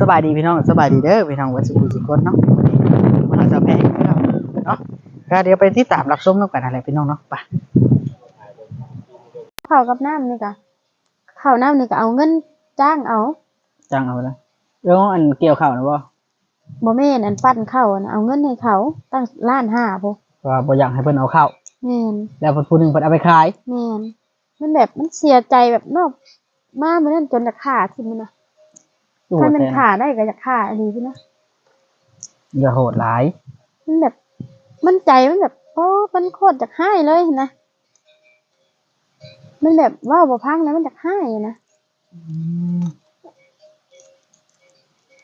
สบายดีพี่น้องสบายดีเด้อพี่น้องวัดสุขุมสุขนเนาะวันนี้จะแพ้พี่น้องเนาะก็เดี๋ยวไปที่ตามรับชมน้ำกันอะไรพี่น้องเนาะไปข้าวกับน้ำนี่กะข้าวน้ำนี่ก็เอาเงินจ้างเอาจังเอาเลยเรื่องอันเกี่ยวข่าวนะบ่บ่แม่นอันปั้นข้าวน่ะเอาเงินให้เขาตั้งล้านห้าพุว่าบ่อยากให้เพิ่นเอาเข้าวแม่นแล้วเพิ่นผู้หนึงเพิ่นเอาไปขายแม่นมันแบบมันเสียใจแบบนอก มามันนั่นจนจะขาดทิ่มันนะอยู่ถ้ามันแต่ขาดได้ก็จะขาดอันนี้พี่นะอย่าโหดหลาย มันแบบ มันใจมันแบบโอ้มันโคตรจะให้เลยนะมันแบบเว่าบ่พังนะมันจะให้อะนะ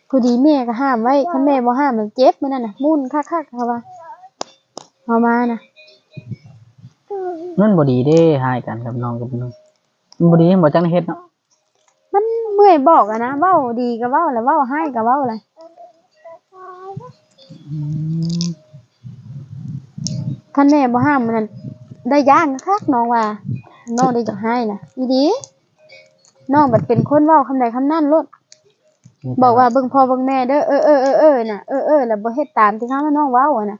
พอดีแม่ก็ห้ามไว้ถ้าแม่บ่ห้ามมันเจ็บมันนั่นน่ะมุ่นคักๆเขาว่าเอามานะนั่นบ่ดีเด้หายกันกับน้องกับน้องมันบ่ดีบ่จังได้เฮ็ดเนาะมัน เมื่อยบอกอะนะเว้าดีก็เว้าแล้วเว้าให้ก็เว้าเลยคันแม่บ่ห้ามมันนั่นได้ย่างคักน้องว่าน้องได้จะให้นะอีดีน้องบัดเป็นคนเว้าคำใดคำนั้นลดบอกว่าเบิ่งพ่อเบิ่งแม่เด้อเออเออเออเออน่ะเออเออแล้วบ่เฮ็ดตามที่เขามาน้องเว้าอะนะ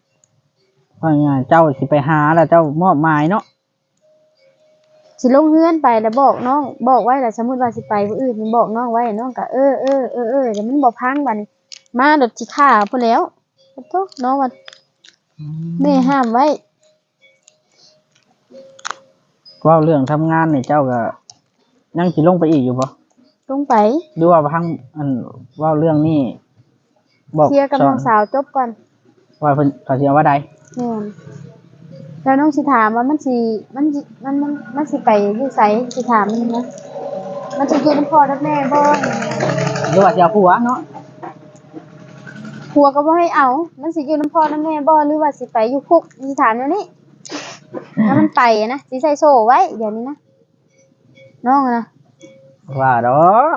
ว่าง่ายเจ้าสิไปหาแล้วเจ้ามอบหมายเนาะ สิลงเฮือนไปแล้วบอกน้องบอกไว้แล้วสมมุติว่าสิไปผู้อื่นมันบอกน้องไว้น้องก็เออเออเออเออแต่มันบ่พังบัดนี้ มาดดสิฆ่าพุ่นแล้วขอโทษน้องว่าแม่ห้ามไว้เว่าเรื่องทำงานนี่เจ้าก็ยังสิลงไปอีกอยู่บ่ลงไปหรือว่าพังอันเว่าเรื่องนี้บอกเคลียร์กับสอน้องสาวจบก่อนว่าเพิ่นเขาสิเอาว่าใดแม่น แล้วน้องสิถามว่ามันสิมันสิมันมันมันสิไปอยู่ไสสิถามมันนะมันสิอยู่นำพ่อกับแม่บ่หรือว่าสิเอาผัวเนาะผัวก็บ่ให้เอา มันสิอยู่นำพ่อนำแม่บ่หรือว่าสิไปอยู่คุกสิถามแนวนี้ถ้ามันไปอะนะสิใส่โซ่ไว้เดี๋ยวนี้นะน้องอะนะว่าดอก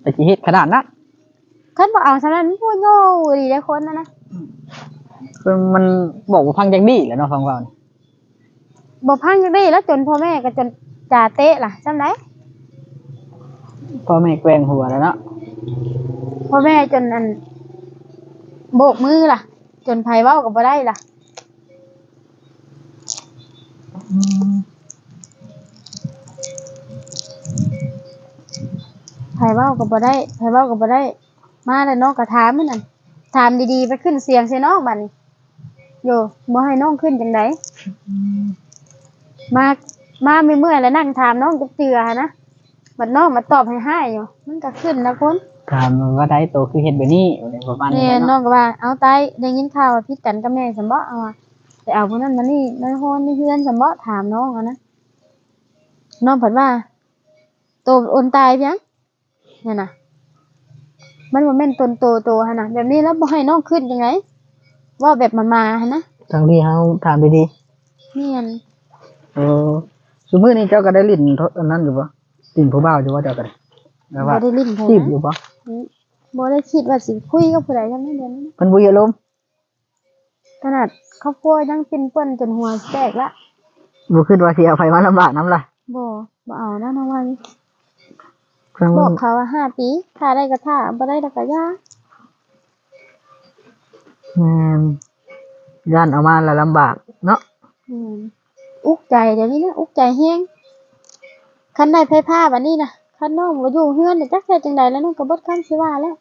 ไปสิเฮ็ดขนาดนั้นคันบ่เอาซะนั้นมันพูดโง่ดีได้คนนะนะ เพิ่นมันบอกว่าพังจังดีแหล้วเนาะฟังเว่านี่บ่พังจังได้แล้วจนพ่อแม่ก็จนจ่าเตะล่ะจำได้พ่อแม่แกว่งหัวแล้วเนาะพ่อแม่จนอันโบกมือล่ะ จนไผเว้าก็บ่ได้ล่ะ ไผเว้าก็บ่ได้ไผเว้าก็บ่ได้ มาแล้วน้องก็ถามมันนั่นถามดีๆไปขึ้นเสียงใส่น้องบัดนี้ โยบ่ให้น้องขึ้นจังไดมา มาไม่เมื่อยแล้วนั่งถามน้องจักเจือหั้นนะบัดน้องมาตอบให้ให้อยู่ มันก็ขึ้นนะคนถามว่าได้โตคือเฮ็ดแบบนี้ประมาณนี้นี่แหละน้อเนาะงก็ว่า เอาไตได้ยินข่าวว่าพิดกันกับแม่สมบ่เอาว่าไปเอาคนนั้นมานี่ในห้องในเฮือนสมบ่ถามน้องอะนะน้องเพิ่นว่า โตโอนตายเพียงเนี่ยนะมันบ่แม่นตนโตโตหั่นน่ะแบบนี้แล้วบ่ให้น้องขึ้นยังไง ว่าแบบมันมาหั่นนะทั้งที่เฮาถามดีเนียนๆเออซุมื้อนี้เจ้าก็ได้ลิ้นโทอันนั้นอยู่บ่ลิ้นผู้บ่าวอยู่ว่าเจ้าก็ได้แบบว่าบ่ได้ลิ้นเพิ่นจีบนะอยู่บ่บ่ได้คิดว่าสิคุยกับผู้ใดจังได๋เดี๋ยวนี้เพิ่นบ่อยากลมณ์ขนาดครอบครัวยังเป็นเปิ้นจนหัวแตกละบ่คิดว่าสิเอาไผมาลำบากนำล่ะบ่บ่เอานะน้องว่าครั้งบอกเขาว่าห้าปีถ้าได้ก็ถ้าบ่ได้ก็ยา แม่นย่านเอามาแล้วลำบาก เนาะอืมอุกใจเดี๋ยวนี้นะอุกใจแฮงคันได้ไผผ้าบัดนี้นะคันน้องบ่อยู่เฮือนเดี๋ยวจักเฮ็ดจังไดแล้วน้องก็เบิดคำสิว่าแล้ว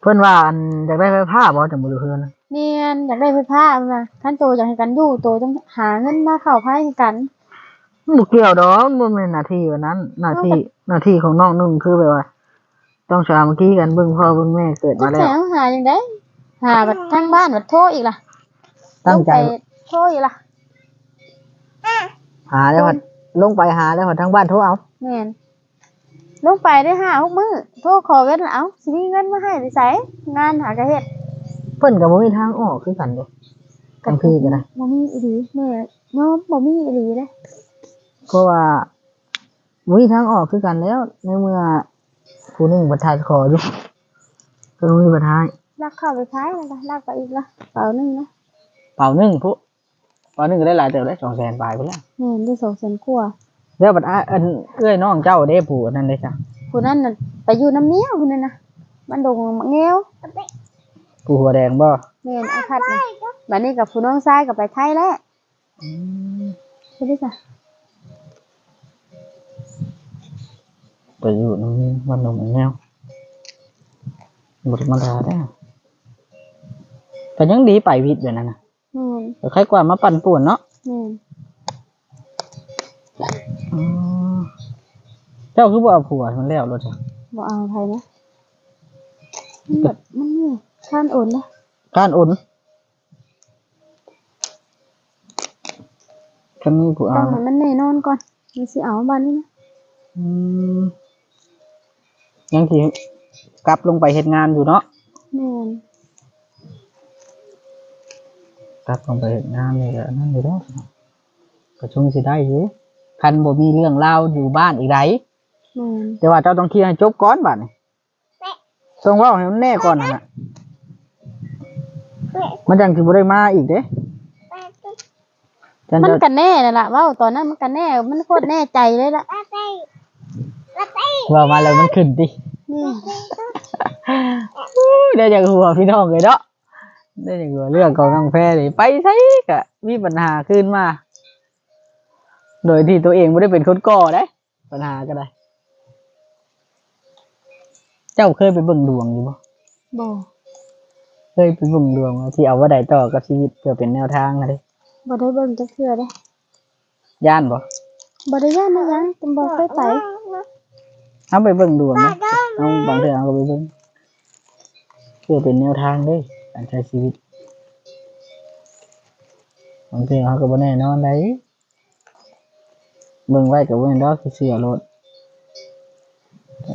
เพิ่นว่าอันอยากได้ไฟผ้าบ่จังบ่รู้เพิ่นนะเนียนอยากได้ไผผ้ามาคันโตอยากให้กันอยู่โตต้องหาเงินมาเข้าพายให้กันบ่เกี่ยวดอกบ่แม่นหน้าที่วันนั้น หน้าที่หน้าที่ของน้องนุ่งคือแบบว่า ต้องสามัคคีกันเบิ่งพ่อเบิ่งแม่เกิดจัมากแล้แสวงหาจังได๋ หาบัดทางบ้านบัดโทรอีกล่ะตั้งใจลไปโทรอีกล่ะหาแล้วพัดลงไปหาแล้วพัดทั้งบ้านโทรเอาแม่นลงไปได้ห้าหกมื้อโทรขอเงินแล้วเอ้าสิมีเงินมาให้ไปไสงานหากะเฮ็ดเพิ่นก็บ่มีทางออกคือกันเด้บางทีก็ได้บ่มีอีหลีแม่เนาะบ่มีอีหลีเด้เพราะว่าบ่มีทางออกคือกันแล้วในเมื่อผู้หนึงประทานขออยู่ก็ต้องมีประทา นลักเข้าไปขายแล้วก็ลักไปอีกละเป่าหนึงนะเป่าหนึงผู้เป่าหนึงก็ได้หลายเติบได้200,000ปลายพุ่นแล้วแม่นได้2แสนกว่าแล้วบัดอ้ายอันเอ้อยน้องเจ้าเด้ผู้อันนั้นเด้จ้ะผู้นั้นน่ะไปอยู่น้ำเนี้ยวพุ่นน่ะนะมันดงมะเงี้ยวผู้หัวแดงบ่แม่นไอ้พัดนะบัดนี้กับผู้น้องชายก็ไปไทยแล้วใช่ดิจ้ะไปอยู่น้ำมันนมแนวบธรรมดาได้อ แต่ยังดีไปวิทย์แบบนั้นนะแม่นแต่ใครกว่ามาปั่นป่วนเนาะแม่นอ๋อเจ้าคือบ่เอาผัวมันแล้วรถจ้ะบ่เอาไทยนะมันแบบมันเหนื่อยข้านโอนนะการอุ่นคันนี้ผู้ต้เอาองให้นะมันแน่นอนก่อนมันสิเอาบัดนี้นะอืมยังที่กลับลงไปเฮ็ดงานอยู่เนาะแม่น กลับลงไปเฮ็ดงานนี่ก็นั่นอยู่แล้วก็ชงสิได้อยู่คันบ่มีเรื่องเล่าวอยู่บ้านอีกไดแม่นแต่ว่าเจ้าต้องเคลียร์ให้จบก่อนบัดนี้ต้องเว่าให้มันแน่ก่อนนั่นน่ะมันจังสิบ่ได้มาอีกเด้จันมันจะกันแน่นั่นล่ะเว้าตอนนั้นมันกันแน่ มันโคตรแน่ใจเลยล่ะเว่ามาแล้วมันขึ้นดินี่ได้จากหัวพี่น้องเลยเนาะ ได้จากหัวเรื่องของน้องแพรเลยไปใช่กะมีปัญหาขึ้นมา โดยที่ตัวเองไม่ได้เป็นคนก่อได้ ปัญหาก็ได้ เจ้าเคยไปเบิ่งดวงอยู่บ่บ่เคยไปเบิ่งดวงว่าที่เอาว่าใดต่อกับชีวิตเพื่อเป็นแนวทางอะไรบ่ได้เบิ่งจักเทื่อเด้ย่านบ่บ่ได้ย่านนะยังแต่บ่เคยไปเอาไปเบิ่งดวงนะเอาบางเรื่องเอาก็ไปเบิ่งเพื่อเป็นแนวทางเด้ การใช้ชีวิตบางทีเขาก็บ่แน่นอนได้เบิ่งไว้กับเบิ่งดอกคือเสือรถ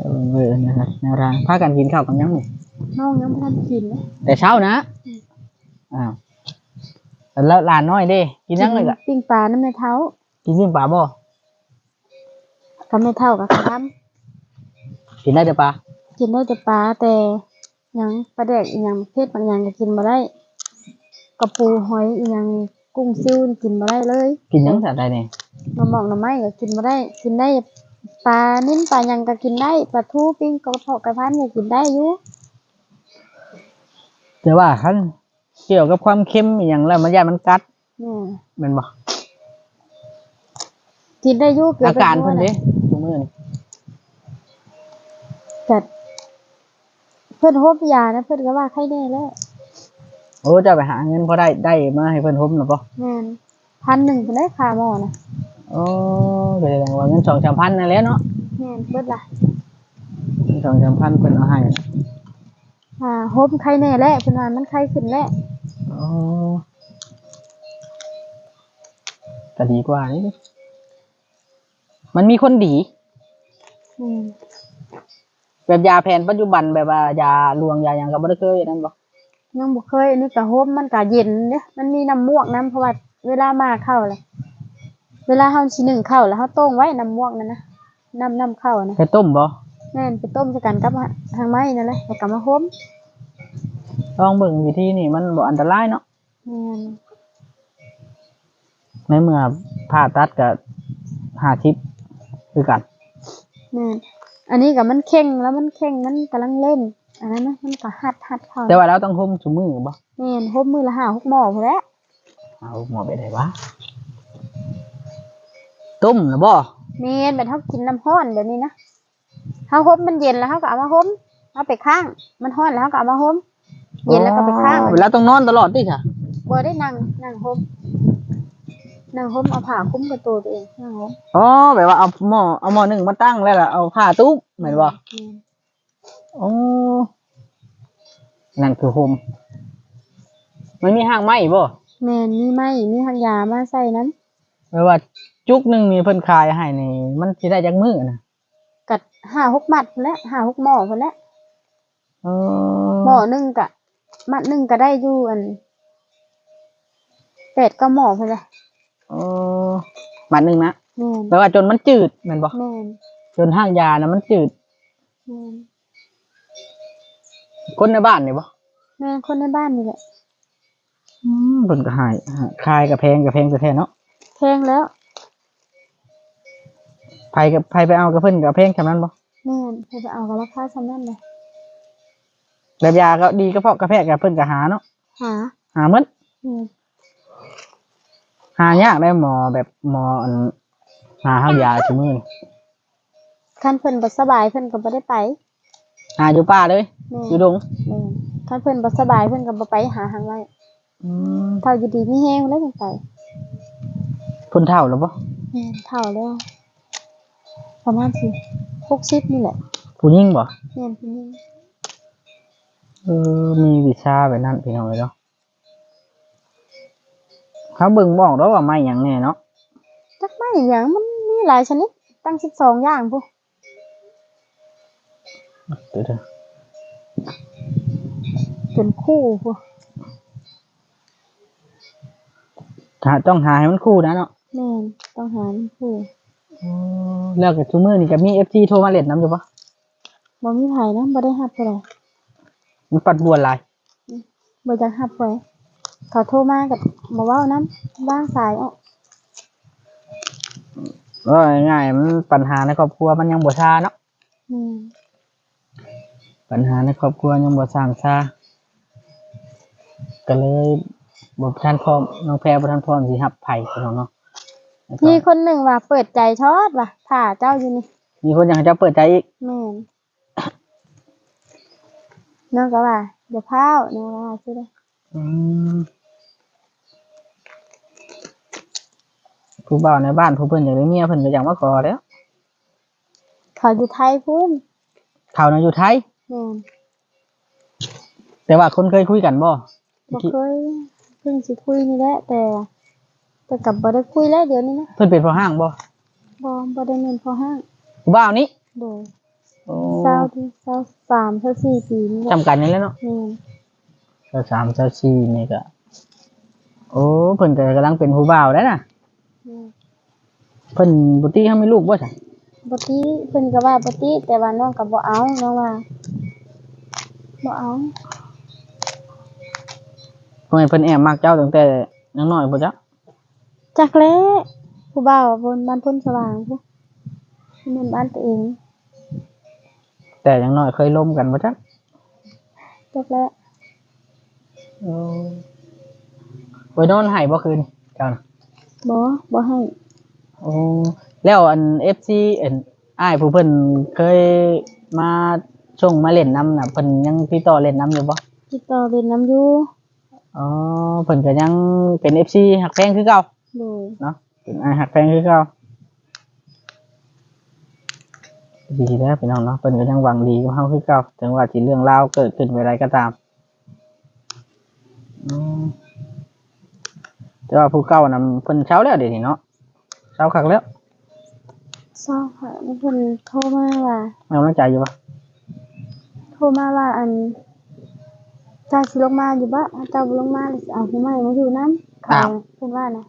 เบิ่งไว้นะฮะแนวทางพากันกินข้าวกันยังนี่น้องยังบ่ทันกินนะแต่เช้านะอ้าวแล้วหลานน้อยเด้ กินยังเลยกะปิ้งปลาน้ำแม่เท้า กินยิ่งปลาบ่กับแม่เท่ากับคำกินได้แต่ปลากินได้แต่ปลาแต่ห ยังปลาแดกอีหยังเพศบางอย่างก็กินบ่ได้กระปูหอยอีหยังกุ้งซิวนี่กินบ่ได้เลยกินยังแต่ใดเนี่ยมาหมองหน่อไม้ก็กินบ่ได้ กินได้ปลานิ่มปลาหยังก็กินได้ปลาทูปิ้งกระเพาะกระพันก็กินได้อยู่แต่ว่าคันเกี่ยวกับความเค็มอหย่างแล้วมันยานมันกัดนี่แมันบ่กินได้อยู่เกือบอาการเพิ่นเด้ทุกมื้อนี่แต่ เพิ่นโฮบยานะเพิ่นก็ว่าไข้แน่แล้วโอ้เจะไปหาเงินพอได้ได้มาให้เพิ่นห่มหรือเปล่าแม่นพันหนึ่งเพิ่นได้ค่าหม้อนะโอ้ก็แสดงว่าเงินสองสามพันนั่นแหละเนาะแม่นเบิดล่ะเงินสองสามพันเพิ่นเอาให้อ่าโฮมไข้แน่แล้วเพิ่นว่ามันไข้ขึ้นแล้วโอ้ก็ดีกว่านี่ดิมันมีคนดีอืม แบบยาแผนปัจจุบันแบบว่ายาลวงยาหยังก็บ่ได้เคยนั่นบ่ยังบ่เคยอันนี้ก็โฮมมันก็เย็นเด้มันมีน้ำมวกน้ำเพราะว่าเวลามาเข้าเลยเวลาเฮาสินึ่งข้าวแล้วเฮาต้มไว้น้ำมวกนั่นนะน้ำน้ำข้าวนะไปต้มบ่แม่นไปต้มใส่กันกับทางไม้นั่นแหละแล้วก็มาโฮมลองเบิ่งวิธีนี่มันบ่อันตรายเนาะแม่นในเมื่อผ่าตัดก็50คือกันแม่น อันนี้ก็มันเข่งแล้วมันเข่งมันกำลังเล่นอันนั้นนะมันก็หัดหัดเข้าแต่ว่าเราต้องห่มซุมือบ่แม่นโฮมมือละห้าหกหม้อพุ่นแหละเอาหมอไปได้วะต้มนะบ่แม่นแบบเฮากินน้ำร้อนแบบนี้นะเฮาโฮมมันเย็นแล้วเฮาก็เอามาโฮมเอาไปข้าง มันร้อนแล้วเฮาก็เอามาโฮมเย็นแล้วก็ไปข้างอ๋อเวลาต้องนอนตลอดดิค่ะบ่ได้นั่งนั่งโฮม นั่งโฮมเอาผ้าคลุมกับตัวตัวเองนั่งโฮมอ๋อแบบว่าเอาหม้อเอาหม้อหนึ่งมาตั้งแล้วล่ะเอาผ้าตุ๊บเหมือนบ่แม่นอ๋อนั่นคือโฮมมันมีห้างไม้บ่แม่นมีไหมมีทางยามาใส่นั้นแปลว่าจุกหนึ่งมีเพิ่นขายให้นี่มันสิได้จักมื้อนะกัดห้าหกมัดพุ่นแหละห้าหกหม้อพุ่นแหละอ๋อหม้อหนึงกะมัดหนึงก็ได้อยู่อันแปดก็หม้อพุ่นแหละ อ๋อมาหนึ่งนะแม่นแปลว่าจนมันจืดแม่นบ่แม่นจนห้างยานะมันจืด แม่นคนในบ้านนี่บ่แม่นคนในบ้านนี่แหละอืมเพิ่นก็ให้ขายกับแพงกับแพงแท้ๆเนาะแพงแล้วไผกับไผไปเอากับเพิ่นกับแพงแค่นั้นบ่แม่นนเพิ่นไปเอาก็ราคาซ้ำนั่นเลยแบบยาก็ดีก็เพาะกระแพกกับเพิ่นก็หาเนาะหาหาหมันแม่น หายากได้หมอแบบหมออันหาหายาชั่มือนี่คันเพิ่นบ่สบายเพิ่นก็บ่ได้ไปหาอยู่ป่าเลย แม่นอยู่ดงแม่นคันเพิ่นบ่สบายเพิ่นก็บ่ไปหาหางไว้อืมเท่าอยู่ดีมีแฮงแล้วจังไปเพิ่นเท่าแล้วบ่แม่นเท่าแล้ว ประมาณสิ60นี่แหละผู้หญิงบ่แม่นผู้หญิงเออมีวิชาแบบนั้นพี่น้องเอ้ยเนาะ เขาเบิ่งบอกแล้วว่าไม่หยังแน่เนาะจักไม้หยังมันมีหลายชนิด ตั้ง12อย่างพุเดี๋ยวเดี๋ยวเป็นคู่พุหาต้องหาให้มันคู่นะเนาะแม่นต้องหามันคู่แล้วกับชูมือนี่ก็มี FG โทรมาเล่นน้ำอยู่ปะบ่มีไผนะบ่ได้รับผู้ใดมันปัดบวนหลายบ่จักรับไว้ เขาโทรมาก็บ่เว้านํวางสายออกก็ง่ายๆมันปัญหาในครอบครัวมันยังบ่ซาเนาะแม่นปัญหาในครอบครัวยังบ่สร้างซาก็เลยบ่ทันพร้อมน้องแพรบ่ทันพร้อมสิรับไผพี่น้องเนาะแล้วก็มีคนหนึ่งว่าเปิดใจชอดว่ะถ้าเจ้าอยู่นี่มีคนอยากให้เจ้าเปิดใจอีกแม่นน้องก็ว่าเดี๋ยวพาวน้องก็ว่าชื่อได้อืม ผู้บ่าวในบ้านผู้เพิ่นอยากได้เมียเพิ่นก็อยากมาขอแล้วเขาอยู่ไทยพุ่นเขาน่ะอยู่ไทย แม่นแต่ว่าคนเคยคุยกันบ่บ่เคยเพิ่งสิคุยนี่แหละแต่แต่กับบ่ได้คุยแล้วเดี๋ยวนี้นะเพิ่นเป็นพ่อห้างบ่บ่บ่ได้เงินพอห้างผู้บ่าวนี้โดยโอ้เศร้าที่เศร้าสามเศร้าสี่ปีนี่แหละจำกันนี่แหล้วเนาะ แม่นเจ้าสามเจ้าสี่นี่ก็โอ้เพิ่นก็กำลังเป็นผู้บ่าวแล้วน่ะแม่น เพิ่นบ่ติเฮามีลูกบ่ใช่บ่ติเพิ่นก็ว่าบ่ติแต่ว่าน้องก็บ่เอาน้องว่าบ่เอาเพราะให้เพิ่นแอบมักเจ้าตั้งแต่ยังน้อยบ่จ๊ะจักแล้ผู้บ่าวบนบ้านพ้นสว่างพุนี่มันบ้านตัวเองแต่ยังน้อยเคยล้มกันบ่จ๊ะจักแล้วโอ้ไปนอนให้บ่คืนเจ้าน่ะ บ่บ่ให้โอ้แล้วอัน FC เอ็นอ้ายผู้เพิ่นเคยมาส่งมาเล่นน้ำน่ะเพิ่นยังติดต่อเล่นน้ำอยู่บ่ติดต่อเล่นน้ำอยู่อ๋อเพิ่นก็ยังเป็น FC หักแพงคือเก่าโดยเนาะเป็นไอายหักแพงคือเก่าดีแล้วพี่น้องเนาะเพิ่นก็ยังหวังดีกับเฮาคือเก่าถึงว่าสิเรื่องราวเกิดขึ้นเมื่อไรก็ตามอืม แต่ว่าผู้เก่านํเพิ่นเช้าแล้วเดี๋ยวนี้เนาะเช้าคักแล้วเศร้าค่ะมีเพิ่นโทรมาว่าให้กำลังใจอยู่ปะโทรมาว่าอันเจ้าสิลงมาอยู่บ่ถ้าเจ้าบ่ลงมาเลยสิเอาผู้ใหม่มาอยู่นำเขาเพิ่นว่านะ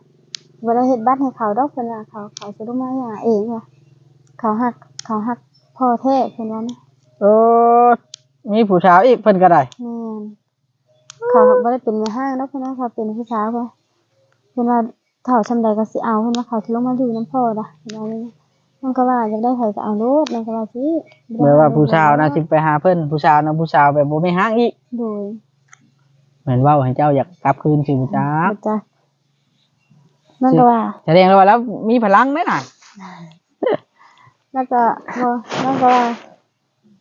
บ่ได้เฮ็ดบัตรให้เขาดอกเพิ่นว่าเขาเขาสิลงมาหาเองว่ะเขาฮักเขาฮักพ่อแท้เพิ่นว่านะเออมีผู้สาวอีกเพิ่นก็ได้แม่นเขาบ่ได้เป็นแม่ห้างดอกเพิ่นว่าเขาเป็นผู้สาวค่ะเพิ่นว่าเฒ่าชำใดก็สิเอาเพิ่นว่าเขาสิลงมาอยู่นํพ่อดะเพิ่นว่าอย่างนี้มันก็ว่าอยากได้ไผก็เอาโลดมันก็ว่าสิเมื่อว่าผู้สาวนะสิไปหาเพิ่นผู้สาวนะผู้สาวแบบบ่มีห้างอีกโดยเหมือนเว่าให้เจ้าอยากกลับคืนสิบ่จ้าจ้ะนั่นก็ว่าแสดงว่าแล้วมีพลังแน่น่ะแล้วก็บ่นั่นก็ว่า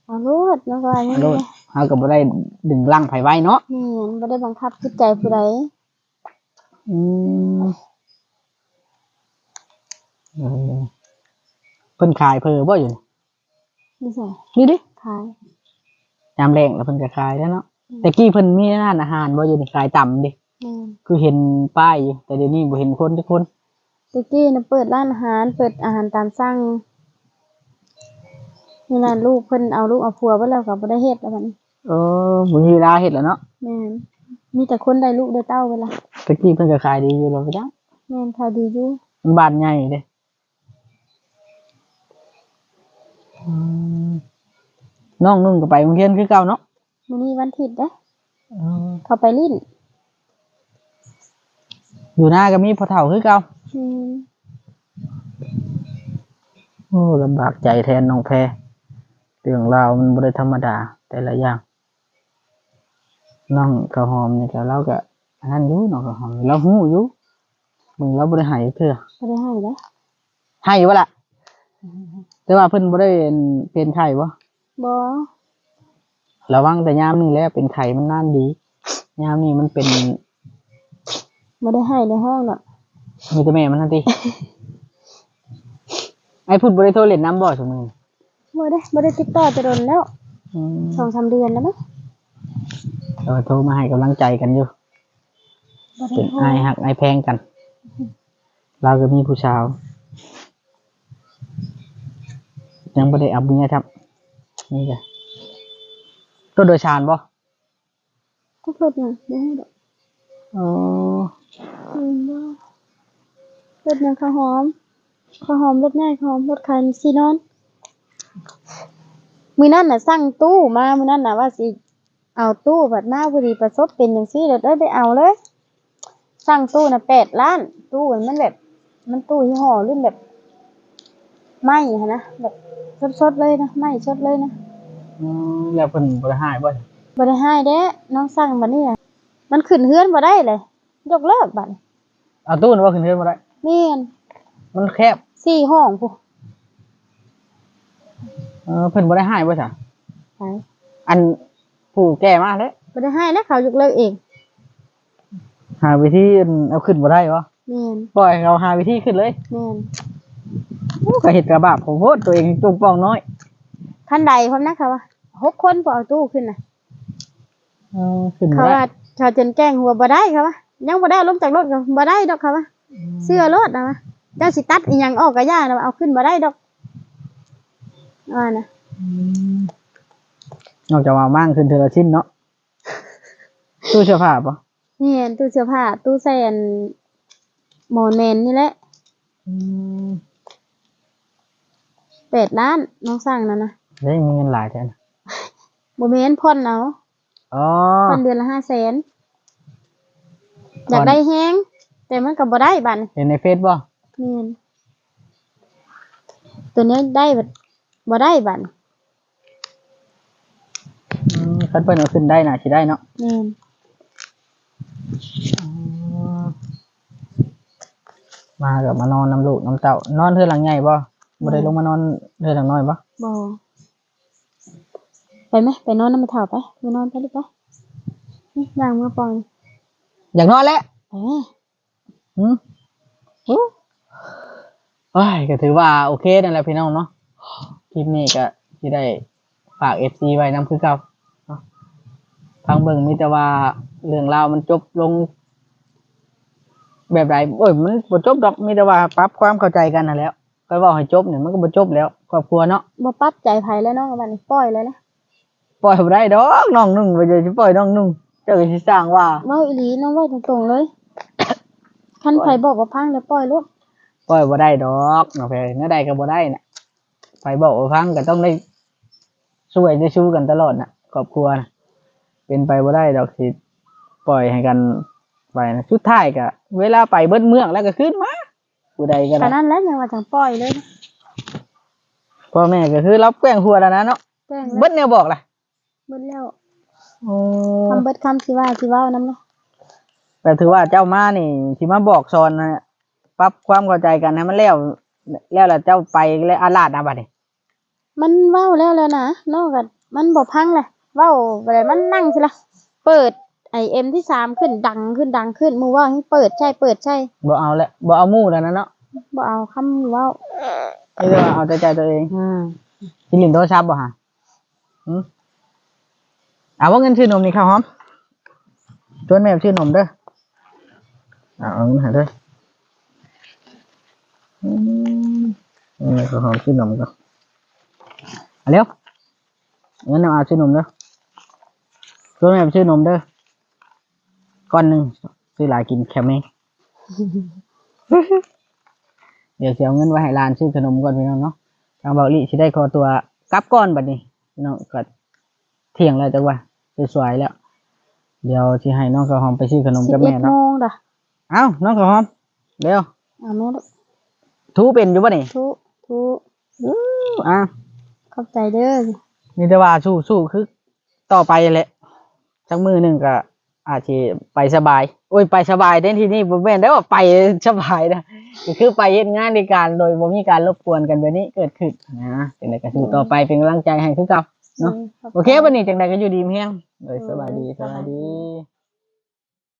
เอาลูกนั่นก็ว่าอย่างโลนี้ดเฮาก็บ่ได้ดึงลังไผไว้เนาะนี่บ่ได้บังคับจิตใจผู้ใด อืมเออเพิ่นขายเพอบ่อยู่นี่ใช่นี่ดิขายยามแรงแล้วเพิ่นก็ขายแล้วเนาะแต่กี้เพิ่นมีร้านอาหารบ่อยู่นี่ขายต่ำดิแม่นคือเห็นป้ายอยู่แต่เดี๋ยวนี้บ่เห็นคนทุกคนตะกี้น่ะเปิดร้านอาหาร เปิดอาหารตามสั่งนี่น่ะลูกเพิ่นเอาลูกเอาผัวไปแล้วก็บ่ได้เฮ็ดแล้วบัดนี้เออบ่มีเวลาเฮ็ดแล้วเนาะแม่นมีแต่คนได้ลูกได้เต้าไปละ ตะกี้เพิ่นก็ขายดีอยู่แล้วจ้ะแม่นข่าวดีอยู่มันบ้านใหญ่เด้อืมน้องนุ่งก็ไปโรงเรียนคือเก่าเนาะมื้อนี้วันอาทิตย์เด้เออเขาไปลิ้นอยู่หน้าก็มีพ่อเฒ่าคือเก่าอืมโอ้ลำบากใจแทนน้องแพรรื่องราวมันบ่ได้ธรรมดา แต่ละอย่าง น้องข้าวหอมนี่ก็เราก็ อันนั้นอยู่น้องข้าวหอมเราฮู้อยู่มึงเราบ่ได้ให้เทื่อบ่ได้ให้เด้อให้บ่ล่ะแต่ว่าเพิ่นบ่ได้เป็นเป็นไข้บ่บ่ระวังแต่ยามนี้แหละเป็นไข้มันนานดียามนี้มันเป็นบ่ได้ให้ในห้องดอกมีแต่แม่มันนั่นติ ไอ้พูดบ่ได้โทรเล่นน้ำบ่ซุมื้อบ่ได้บ่ได้ติดต่อจะโดนแล้วอืมสองสามเดือนแล้วมั้งแต่ว่าโทรมาให้กำลังใจกันอยู่บ่ได้ เป็นโทรไอ้ายหักไอ้ายแพงกัน เราก็มีผู้สาวยังไม่ได้เอาเมียครับ นี่จ้ะรถโดยสารบ่ทุกรถน่ะบ่ให้ดอกอ๋ออืมบ่รถยังข้าวหอมข้าวหอมรถง่ายข้าวหอมรถคันสินอน มื้อนั้นน่ะสั่งตู้มา มื้อนั้นน่ะว่าสิ เอาตู้บัดมาพอดีประสบเป็นจังซี่เด้อเด้อไปเอาเลย สั่งตู้น่ะ8ล้าน ตู้มันแบบ มันตู้ยี่ห้อรุ่นแบบไหม้หั้นนะแบบสดๆเลยนะไหม้สดเลยนะอืมแล้วเพิ่นบ่ได้ให้บ่บ่ได้ให้เด้น้องสั่งบัดนี้น่ะมันขึ้นเฮือนบ่ได้เลย ยกเลิกบัดนี้เอาตู้นี่บ่ขึ้นเทือนบ่ได้แม่นมันแคบสี่ห้องพุเออเพิ่นบ่ได้ให้บ่จ้ะไปอันผู้แก่มาแล้วบ่ได้ให้แล้วเขายกเลิกเอง หาวิธีเอาขึ้นบ่ได้บ่แม่นปล่อยให้เขาหาวิธีขึ้นเลยแม่นโอ้ก็เฮ็ดกระบาปของโพดตัวเองจุกป้องน้อยคันใดพร้อมนะเขาว่าหกคนบ่เอาตู้ขึ้นน่ะ เออขึ้นบ่เขาได้ว่าเขาจนแกล้งหัวบ่ได้เขาว่ายังบ่ได้ลงจากรถก็บ่ได้ดอกเขาว่าเสื้อรถนะว่าเจ้าสิตัดอีหยังออกก็ย่านะว่าเอาขึ้นบ่ได้ดอกว่านะนอกจากว่ามั่งขึ้นเทอละชิ้นเนาะตู้เสื้อผ้าปะ นี่อันตู้เสื้อผ้าตู้ใส่อันหมอนแมนนี่แหละแปดล้านน้องสั่งนะนะได้มีเงินหลายแท้นะโมเมนพ่อนเอาอ๋อ พ่อนเดือนละห้าแสนผ่อน อยากได้แห้งแต่มันก็บ่ได้บัดนเห็นในเฟซบ่เมียนตัวเนี้ยได้บัดบ่ได้บัดนอืมคันเปิ้นเอาขึ้นได้น่ะสิได้เนาะเมียน มากับมานอนน้ำลูกน้ำเต้านอนเทือหลังใหญ่บ่บ่ได้ลงมานอนเทือหลังน้อยบ่บ่ไปไหมไปนอนน้ำมันเถ่าไปไปนอนไปดิไปนี่ย่างมาปล่อยอยากนอนแล้วไปไหมหืมโอ้ยก็ถือว่าโอเคนั่นแหละพี่น้องเนาะคลิปนี้ก็สิได้ฝาก FC ไว้นํคือเก่าเนาะ ฟังเบิ่งมีแต่ว่าเรื่องราวมันจบลง แบบไรโอ้ยมันบ่จบดอกมีแต่ว่าปรับความเข้าใจกันนั่นแหล้วก็เว้าให้จบเนี่ยมันก็บ่จบแล้วครอบครัวเนาะบ่ปรับใจไผแล้วเนาะบัดนี้ปล่อยเลยนะปล่อยบ่ได้ดอกน้องนุ่งไปจะสิปล่อยน้องนุ่งเจ้าก็สิสร้างว่า เว้าอีหลีน้องเว้าตรงๆเลย คันไผบอกว่าพังแล้วปล่อยลูกปล่อยบ่ได้ดอกเนาะแพเนื้อใดก็บ่ได้น่ะไปบอกว่าฟังก็ต้องได้ช่วยได้ชู้กันตลอดน่ะครอบครัวน่ะ เป็นไปบ่ได้ดอกสิปล่อยให้กันไปนะสุดท้ายก็เวลาไปเบิดเมืองแล้วก็ขึ้นมาผู้ใดก็แต่ได้นั้นแหล้วยังว่าจังปล่อยเลยนะพ่อแม่ก็คือรับแกล้งหัวแล้วนะเนาะแจ้งเบิดแนวบอกล่ะเบิดแล้วโอ้คำเบิดคำสิว่าสิเว้านํนะแต่ถือว่าเจ้ามานี่ที่มาบอกสอนนะปรับความเข้าใจกันให้มันแล้วแล้วแล้วเจ้าไปแล้วอาลาดนะบัดนี้มันเว้าแล้วแล้วนะนอกจากมันบ่พังเลย เว้าบ่ได้มันนั่งสิล่ะเปิดไอเอ็มที่สามขึ้นดังขึ้นดังขึ้นหมู่ว่าให้เปิดใช่เปิดใช่บ่เอาแล้วบ่เอาหมู่แล้วนะเนาะบ่เอาคำเว้าไม่ได้ว่าเอาแต่ใจตัวเองกินลิ้นโทรศัพท์บ่ฮะหืมเอาว่าเงินชื่อนมนี่ข้าวหอมชวนแม่ไปชื่อนมเด้อเอาเอาเงินใหาเด้ออืมนี่ข้าวหอมชื่อนมก่อนเอาเร็วเงินเอาเอาชื่อนมเด้อ ชวนแม่ไปชื่อนมเด้อก้อนหนึ่งซื้อหลายกินแค่ไหมเดี๋ยวสิเอาเงินไว้ให้หลานซื้อขนมก่อนพี่น้องเนาะทางเบาหลีสิได้ขอตัวกลับก่อนบัดนี้พี่น้องก็เที่ยงแล้วจังว่าสวยๆแล้ว เดี๋ยวสิให้น้องข้าวหอมไปซื้อขนมสิกับบเอ็แม่ดโมเนาะงด่ะเอ้าน้องข้าวหอมเร็วเอาแม่ลูกทูเป็นอยู่ป่ะนี่ทุทุอะเข้าใจเด้อมีแต่ว่าสู้สู้คือต่อไปแหละ จักมือหนึ่งก็ อาจจะไปสบาย โอ้ยไปสบายได้ที่นี่บ่แม่นได้ว่าไปสบายนะก็คือไปเฮ็ดงานในการโดยบ่มีการรบกวนกันแบบนี้เกิดขึ้นนะจังไดก็สู้ต่อไปเป็นกำลังใจให้คือเก่าเนาะโอเควันนี้จังใดก็อยู่ดีมีแฮงโดยสบายดีสบายดี